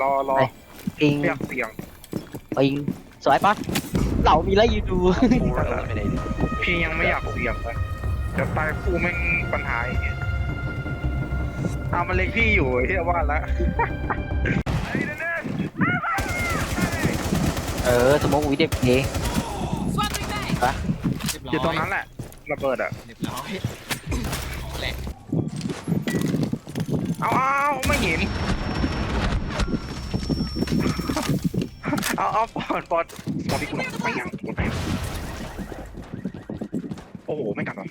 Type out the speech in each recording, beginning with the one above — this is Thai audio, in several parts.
รอรอปิงไม่อยากเสี่ยงปิงสวยปะเหล่ามีอะไรอยู่ดู Four eliminated. พี่ยังไม่อยากเสี่ยงเลยเดี๋ยวตายคู่แม่งปัญหาอย่างเงี้ยเอามันเล็กพี่อยู่ที่ว่าแล้วเออสมมติวิดีโอเพลงเรีบอยู่ตรงนั้นแหละระเบิดอะเรียบร้อยแหละเอาเอาไม่เห็น เอาเอาปอดปอดปอดพี่กูหน่อยไม่ยังกูไหนโอ้โห ไม่กลับหรอ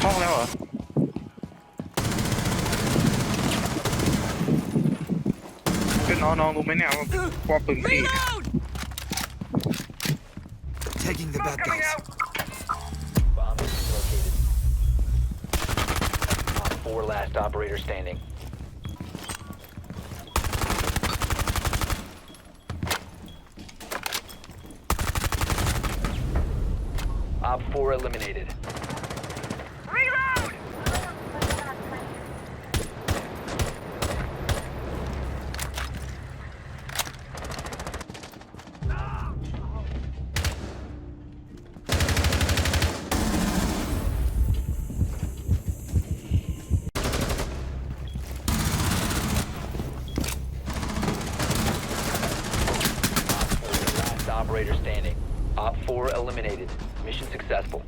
ห้องแล้วเหรอ คือน้องน้องรู้ไหมเนี่ยว่าว่าปืนพี่ Taking the bad guys. Last operator standing. Op four eliminated. Last operator standing. Op 4 eliminated. Mission successful.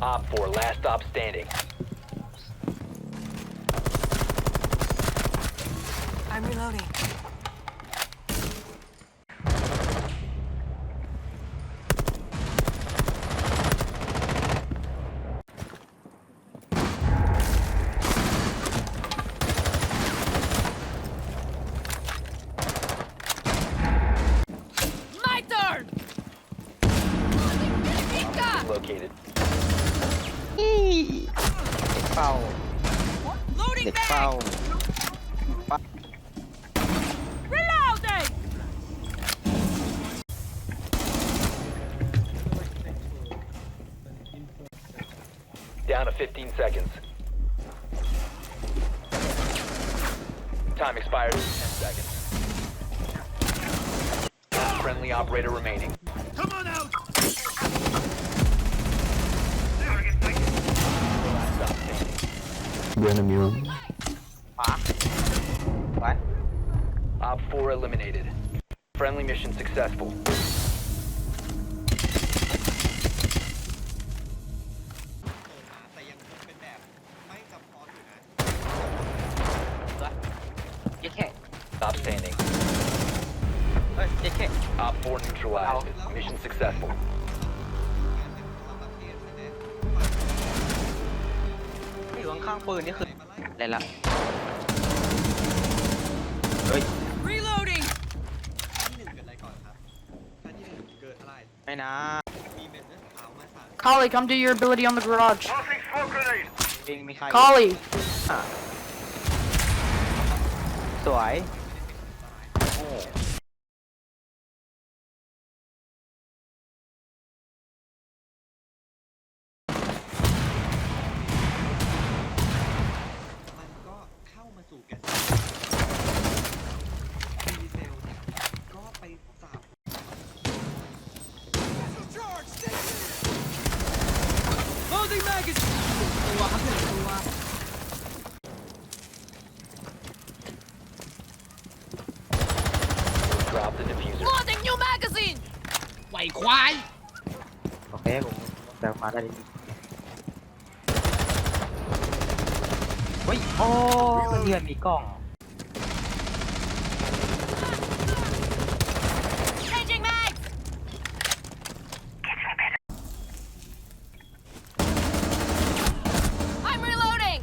Op 4, last stop standing. I'm reloading. located. Get foul. Loading Get foul. Reloading. Down to 15 seconds. Time expires in 10 seconds. Friendly operator remaining. ซ้อนอยู่นะเจ๊แค่ Stop standing. เฮ้ยเจ๊แค่ Op 4 neutralized. Mission successful. อยู่ข้างๆปืนนี่คืออะไรละเฮ้ย Reloading! ที่หนึ่งเกิดอะไรก่อนครับถ้าที่หนึ่งเกิดอะไร ไม่นะมีเม็ดเลือดขาวมาสาด Collie, come do your ability on the garage. ปิงมีใคร Collie, อะสวย สู่แกนดีเซลเนี่ยก็ไปสับ Loading magazine! ตัวครับหนึ่งตัว Drop the diffuser. Loading new magazine! ไหวควาย โอเคผมแบกมาได้ดี ฮ้ยโอ้เดือนมีกล้อง Changing mag! I'm reloading!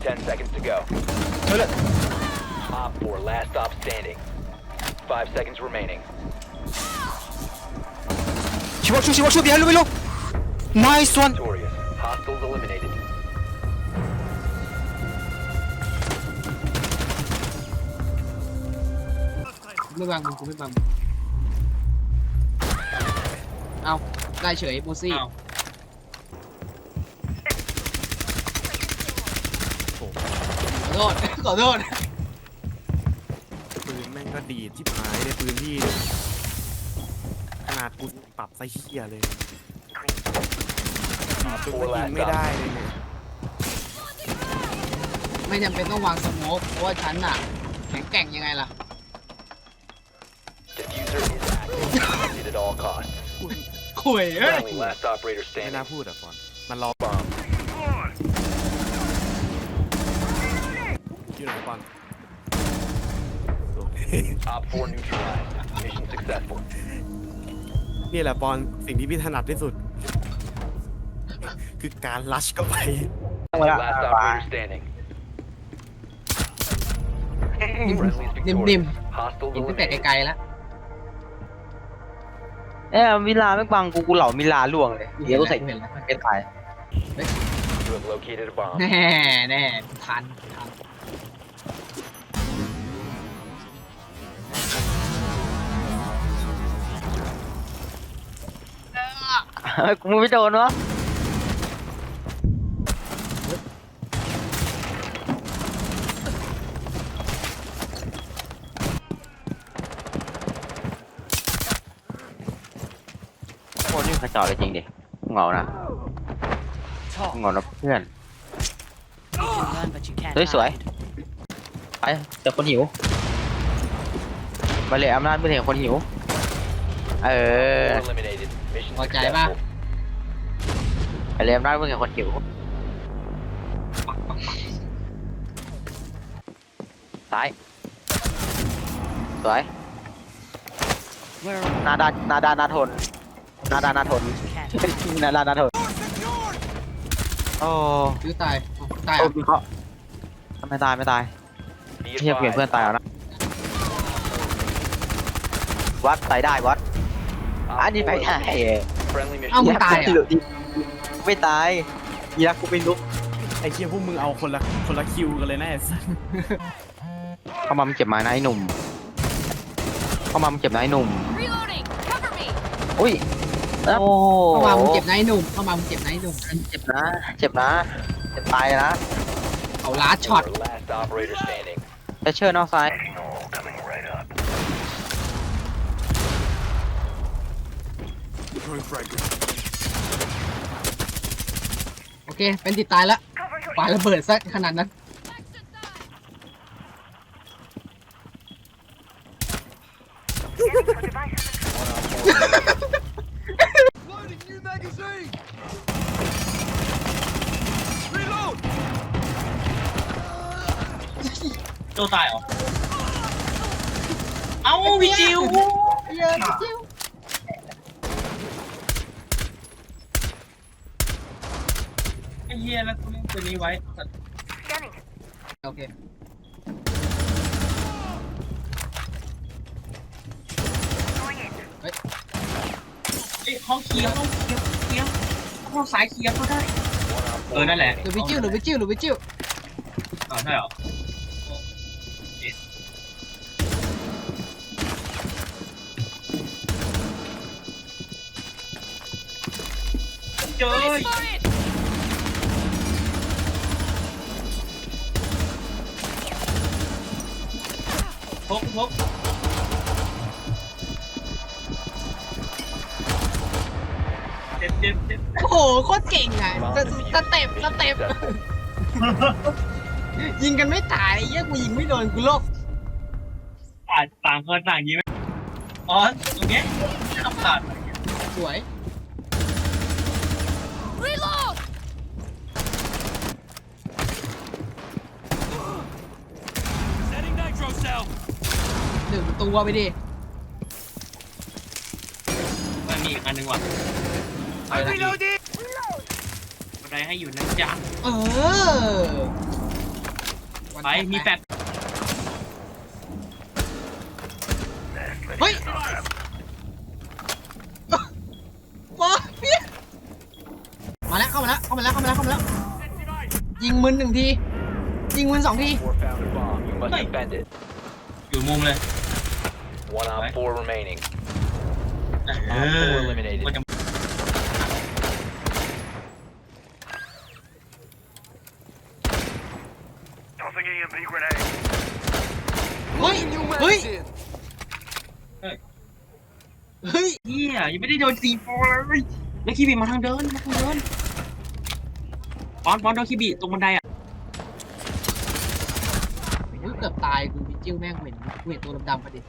10 seconds to go. Op 4, last stop standing. 5 seconds remaining. She watch you, she watch you, behind you, below. Nice one. Victorious. Hostiles eliminated. ไม่ Nice one. Hostiles eliminated. Mới bằng mình cũng mới bằng. Ao, đây chửi Mosi. ขอโทษ ขอโทษ ปืนแม่งก็ดีดที่หายในพื้นที่เนี่ยขนาดกูปรับไส้เหี้ยเลย Op ปืน4ก็ยิง last ไม่ op. ได้เลยเนี่ยไม่จำเป็นต้องวางสโมกเพราะว่าฉันน่ะแข็งแกร่งยังไงล่ะ Diffuser is active. Protected at all costs. คุยเอ้ย Friendly last operator ไม่น่า standing. พูดอะฟอนมันรอ Bomb. อยู่ไหนฟอน Op 4 neutralized. Mission successful. นี่แหละปอนสิ่งที่พี่ถนัดที่สุด คือการลัชเข้าไป Last operator standing. Friendly's นิ่ม victorious. Hostile ๆยิงตั้งแต่ eliminated. ไกลๆแล้วเอ้ยมิลาไม่บังกูกูเหล่ามิลาล่วงเลยเดี๋ยวกูใส่เห็นแล้วเป็นตาย You have located a bomb. แน่แน่ทันทันเฮ้ยกูไม่โดนวะโคตรนี่ กระจอกเลยจริงดิกูเหงานะกูเหงานะเพื่อนเฮ้ยสวยไปเจอคนหิวมาเลยอำนาจไม่เห็นคนหิว เออ Four eliminated. Mission พอใจป่ะ successful. ไปเลยอำนาจไม่เห็นคนหิวซ้ายสวยหนาดานหนาดานหนาทนห นาดานหนาทนหนาดานหนาทนโอ้ซื้อตายอ๋อตายโอ้อะมีเขาไม่ตายไม่ตาย Be เทียบเปลี่ยน advised. เพื่อนตายแล้วนะวัดใส่ได้วัด Op อันนี้ไป four ได้ eliminated. Friendly เอ้า mission มึงตายอะไม่ตายยีรักกูไม่ลุกไอ้เคียพวกมึงเอาคนละคนละคิวกันเลยนะไอ้สัสเข้ามามึงเจ็บไม้นะไอ้หนุ่มเข้ามามึงเจ็บนะไอ้หนุ่ม Reloading! Cover me! อุ้ย โอ้เข้ามามึงเจ็บนายหนุ่มเข้ามามึงเจ็บนายหนุ่มเจ็บนะ เจ็บนะเจ็บตายนะเอาลาดช็อต Four, last operator standing. เอเชอร์นอกซ้าย Throwing fragments. โอเค เป็นติดตายแล้วปาระเบิดซะขนาดนั้น โจตายเหรอ เอ้าพี่จิวเยอะจิ้วไอ้เหี้ยแล้วกูเล่นตัวนี้ไว้สัตว์โอเคเอ้ยห้องเคลียร์ห้องเคลียร์เคลียร์ห้องซ้ายเคลียร์ก็ได้ One on เอ four อนั่นแหละหรือวิจิ้วหรือวิจิ้วหรือวิจิ้วอ๋อใช่เหรอ เจอพกพกเจ็บเจ็บเจ็บโอ้โหโคตรเก่งอะสสเต็ปสเต็ปยิงกันไม่ตายไอ้เหี้ยกูยิงไม่โดนกูโลกต่างต่างคนต่างยิ้มอ๋อตรงเนี้ยทำขาดสวย Reload! Setting nitro cell. หนึ่งตัวไปดิ มันมีอีกอันหนึงว่ะไปละ Reloading. บันไดให้อยู่นะจ๊ะเออไปมีแฟด เฮ้ยมาเพี้ย มาแล้วเข้ามาแล้วเข้ามาแล้วเข้ามาแล้วเข้ามาแล้ว ยิงมึนหนึ่งที ยิงมึนสองที Four found a bomb. You must defend it. อยู่มุมเลย One op Right. four remaining. เอ Op อ four eliminated. มันจะเฮ้ยเฮ้ยเฮ้ยเฮียยังไม่ได้โดนซีโฟเลยแล้วคีบีมาทางเดินมาทางเดิน ปอนปอนโดคีบีตรงบันไดอะเกือบตายกูพิจิ้วแม่งเหม็นกูเห็นตัวดำๆพอดี